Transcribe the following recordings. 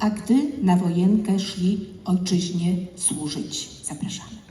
a gdy na wojenkę szli ojczyźnie służyć. Zapraszamy.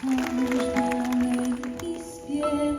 Kłamiesz do mnie i śpiew,